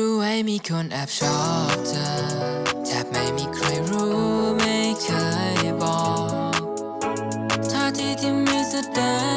รู้ไว้มีคนแอบชอบเธอแทบไม่มีใครรู้ไม่เคยบอกท่าทีที่ไม่แสดง